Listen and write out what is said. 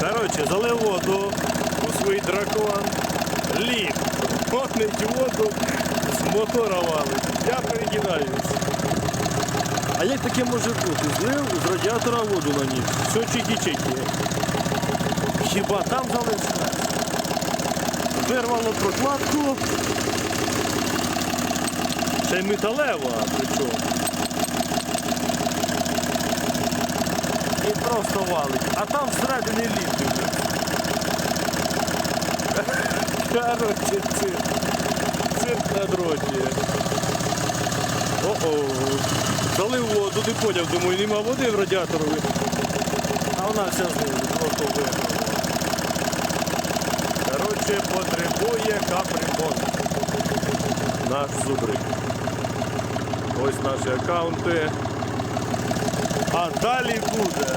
Коротше, залив воду у свій дракон. Ліг. Гонить воду з мотора валить. Я перекидаюсь. А як таке може бути? Злив з радіатора воду на ніг. Все чики-чики. Хіба там залишилось? Вирвало прокладку. Й металева, причому. І. А там всередині літ. Короче, цирк. Цирк на дроті. О-о. Залив воду, не поняв, думаю, нема води в радіаторові. А вона вся знизу, просто виграла. Коротше, потребує капремонт. Наш зубрик. Ось наші аккаунти. А далі буде.